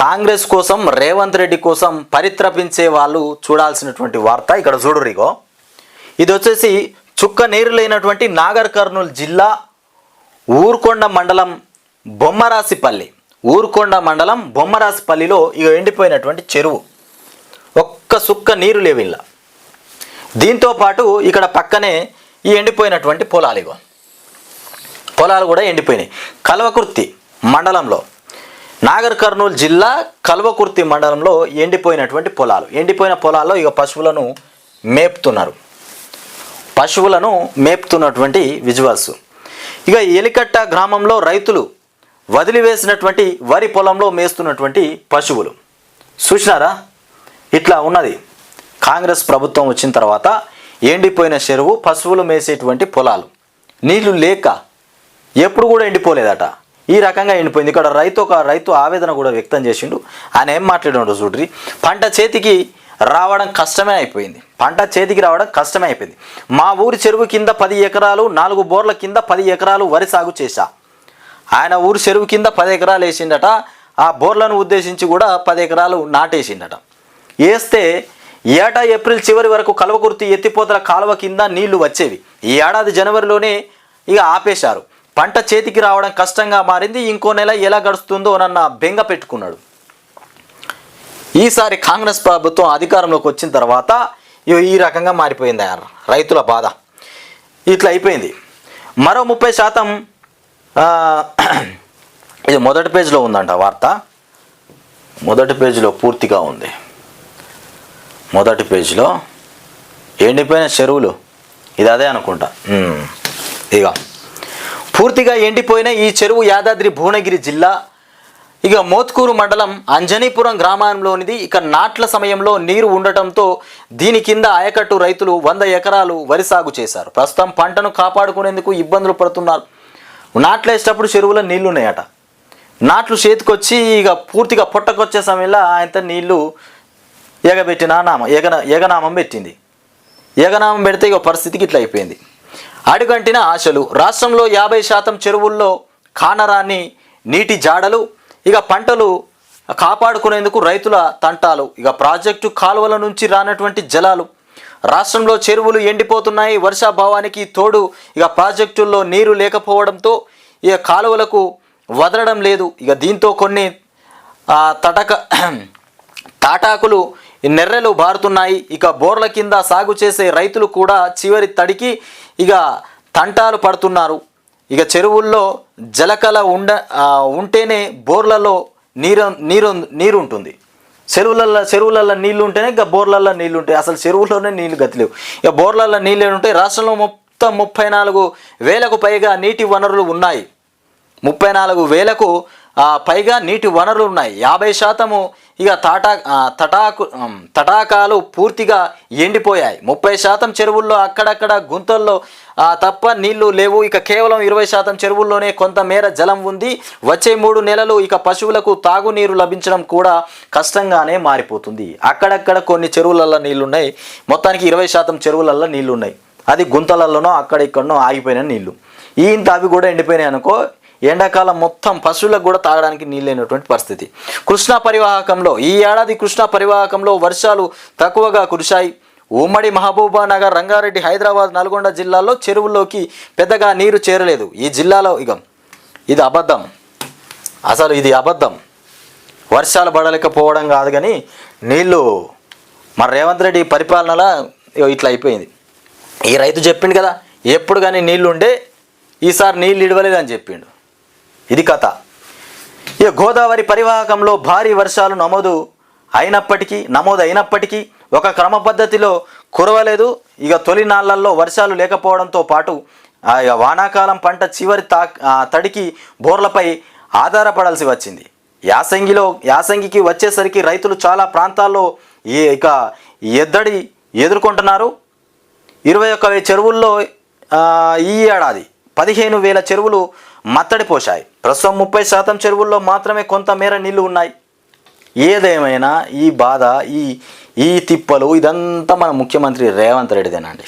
కాంగ్రెస్ కోసం రేవంత్ రెడ్డి కోసం పరిత్రపించే వాళ్ళు చూడాల్సినటువంటి వార్త ఇక్కడ చూడురిగో ఇది వచ్చేసి చుక్క నీరు లేనటువంటి నాగర్ కర్నూలు జిల్లా ఊరుకొండ మండలం బొమ్మరాసిపల్లి. ఊరుకొండ మండలం బొమ్మరాసిపల్లిలో ఇక ఎండిపోయినటువంటి చెరువు. ఒక్క సుక్క నీరు లేవిల్లా దీంతో పాటు ఇక్కడ పక్కనే ఈ ఎండిపోయినటువంటి పొలాలు ఇగో. పొలాలు కూడా ఎండిపోయినాయి. కల్వకుర్తి మండలంలో నాగర్ కర్నూలు జిల్లా కల్వకుర్తి మండలంలో ఎండిపోయినటువంటి పొలాలు. ఎండిపోయిన పొలాల్లో ఇక పశువులను మేపుతున్నారు. పశువులను మేపుతున్నటువంటి విజువల్స్. ఇక ఎలికట్ట గ్రామంలో రైతులు వదిలివేసినటువంటి వరి పొలంలో మేస్తున్నటువంటి పశువులు. చూసినారా? ఇట్లా ఉన్నది. కాంగ్రెస్ ప్రభుత్వం వచ్చిన తర్వాత ఎండిపోయిన చెరువు పశువులు మేసేటువంటి పొలాలు. నీళ్ళు లేక ఎప్పుడు కూడా ఎండిపోలేదట. ఈ రకంగా ఎండిపోయింది. ఇక్కడ రైతు ఒక రైతు ఆవేదన కూడా వ్యక్తం చేసిండు. ఆయన ఏం మాట్లాడినాడు చూడ్రి. పంట చేతికి రావడం కష్టమే అయిపోయింది. పంట చేతికి రావడం కష్టమే అయిపోయింది. మా ఊరి చెరువు కింద పది ఎకరాలు నాలుగు బోర్ల కింద పది ఎకరాలు వరి సాగు చేశా. ఆయన ఊరి చెరువు కింద పది ఎకరాలు వేసిండట. ఆ బోర్లను ఉద్దేశించి కూడా పది ఎకరాలు నాటేసిండట. వేస్తే ఏటా ఏప్రిల్ చివరి వరకు కలవకుర్తి ఎత్తిపోతల కాలువ కింద నీళ్ళు వచ్చేవి. ఈ ఏడాది జనవరిలోనే ఇక ఆపేశారు. పంట చేతికి రావడం కష్టంగా మారింది. ఇంకో నెల ఎలా గడుస్తుందో నన్న బెంగ పెట్టుకున్నాడు. ఈసారి కాంగ్రెస్ ప్రభుత్వం అధికారంలోకి వచ్చిన తర్వాత ఇగో ఈ రకంగా మారిపోయింది ఆయన రైతుల బాధ. ఇట్లా అయిపోయింది. మరో ముప్పై శాతం ఇది మొదటి పేజీలో ఉందంట వార్త. మొదటి పేజీలో పూర్తిగా ఉంది. మొదటి పేజీలో ఎండిపోయిన చెరువులు. ఇది అదే అనుకుంటా. ఇక పూర్తిగా ఎండిపోయిన ఈ చెరువు యాదాద్రి భువనగిరి జిల్లా. ఇక మోత్కూరు మండలం అంజనీపురం గ్రామంలోనిది ఇక నాట్ల సమయంలో నీరు ఉండటంతో దీని కింద ఆయకట్టు రైతులు వంద ఎకరాలు వరి సాగు చేశారు. ప్రస్తుతం పంటను కాపాడుకునేందుకు ఇబ్బందులు పడుతున్నారు. నాట్లు వేసేటప్పుడు చెరువులో నీళ్ళున్నాయట. నాట్లు చేతికొచ్చి ఇక పూర్తిగా పొట్టకొచ్చే సమయంలో ఆయనతో నీళ్ళు ఎగబెట్టిన నామ ఎగన ఎగనామం పెట్టింది. ఎగనామం పెడితే ఇక పరిస్థితికి ఇట్లా అయిపోయింది. అడుగంటిన ఆశలు. రాష్ట్రంలో యాభై శాతం చెరువుల్లో కానరాని నీటి జాడలు ఇక పంటలు కాపాడుకునేందుకు రైతుల తంటాలు. ఇక ప్రాజెక్టు కాలువల నుంచి రానటువంటి జలాలు. రాష్ట్రంలో చెరువులు ఎండిపోతున్నాయి. వర్షాభావానికి తోడు ఇక ప్రాజెక్టుల్లో నీరు లేకపోవడంతో ఇక కాలువలకు వదలడం లేదు. ఇక దీంతో కొన్ని తటక తాటాకులు నెర్రెలు బారుతున్నాయి. ఇక బోర్ల కింద సాగు చేసే రైతులు కూడా చివరి తడికి ఇక తంటాలు పడుతున్నారు. ఇక చెరువుల్లో జలకళ ఉండ ఉంటేనే బోర్లలో నీరు నీరు నీరు ఉంటుంది. చెరువులలో చెరువులలో నీళ్ళు ఉంటేనే ఇక బోర్లలో నీళ్ళు ఉంటాయి. అసలు చెరువుల్లోనే నీళ్ళు గతిలేవు ఇక బోర్లలో నీళ్ళు ఉంటాయి? రాష్ట్రంలో మొత్తం ముప్పై నాలుగు వేలకు పైగా నీటి వనరులు ఉన్నాయి. ముప్పై నాలుగు వేలకు పైగా నీటి వనరులు ఉన్నాయి. యాభై శాతము ఇక తాటా తటాకు తటాకాలు పూర్తిగా ఎండిపోయాయి. ముప్పై శాతం చెరువుల్లో అక్కడక్కడ గుంతల్లో తప్ప నీళ్ళు లేవు. ఇక కేవలం ఇరవై శాతం చెరువుల్లోనే కొంతమేర జలం ఉంది. వచ్చే మూడు నెలలు ఇక పశువులకు తాగునీరు లభించడం కూడా కష్టంగానే మారిపోతుంది. అక్కడక్కడ కొన్ని చెరువులలో నీళ్ళున్నాయి. మొత్తానికి ఇరవై శాతం చెరువులలో నీళ్ళున్నాయి. అది గుంతలలోనో అక్కడిక్కడనో ఆగిపోయిన నీళ్ళు. ఈ ఇంత అవి కూడా ఎండిపోయినాయి అనుకో ఎండాకాలం మొత్తం పశువులకు కూడా తాగడానికి నీళ్ళైనటువంటి పరిస్థితి. కృష్ణా పరివాహకంలో ఈ ఏడాది కృష్ణా పరివాహకంలో వర్షాలు తక్కువగా కురిశాయి. ఉమ్మడి మహబూబా నగర్ రంగారెడ్డి హైదరాబాద్ నల్గొండ జిల్లాల్లో చెరువుల్లోకి పెద్దగా నీరు చేరలేదు. ఈ జిల్లాలో ఇక ఇది అబద్ధం. అసలు ఇది అబద్ధం. వర్షాలు పడలేకపోవడం కాదు కానీ నీళ్ళు మన రేవంత్ రెడ్డి పరిపాలనలో ఇట్లా అయిపోయింది. ఈ రైతు చెప్పిండు కదా ఎప్పుడు కానీ నీళ్ళు ఉండే ఈసారి నీళ్ళు ఇడవలేదని చెప్పిండు. ఇది కథ. ఇక గోదావరి పరివాహకంలో భారీ వర్షాలు నమోదు అయినప్పటికీ నమోదు అయినప్పటికీ ఒక క్రమ పద్ధతిలో కురవలేదు. ఇక తొలి నాళ్ళలో వర్షాలు లేకపోవడంతో పాటు ఆ వానాకాలం పంట చివరి తా తడికి బోర్లపై ఆధారపడాల్సి వచ్చింది. యాసంగిలో యాసంగికి వచ్చేసరికి రైతులు చాలా ప్రాంతాల్లో ఈ ఇక ఎద్దడి ఎదుర్కొంటున్నారు. ఇరవై ఒక్క చెరువుల్లో ఈ ఏడాది పదిహేను వేల చెరువులు మత్తడి పోశాయి. ప్రస్తుతం ముప్పై శాతం చెరువుల్లో మాత్రమే కొంతమేర నీళ్ళు ఉన్నాయి. ఏదేమైనా ఈ బాధ ఈ ఈ తిప్పలు ఇదంతా మన ముఖ్యమంత్రి రేవంత్ రెడ్డిదేనండి.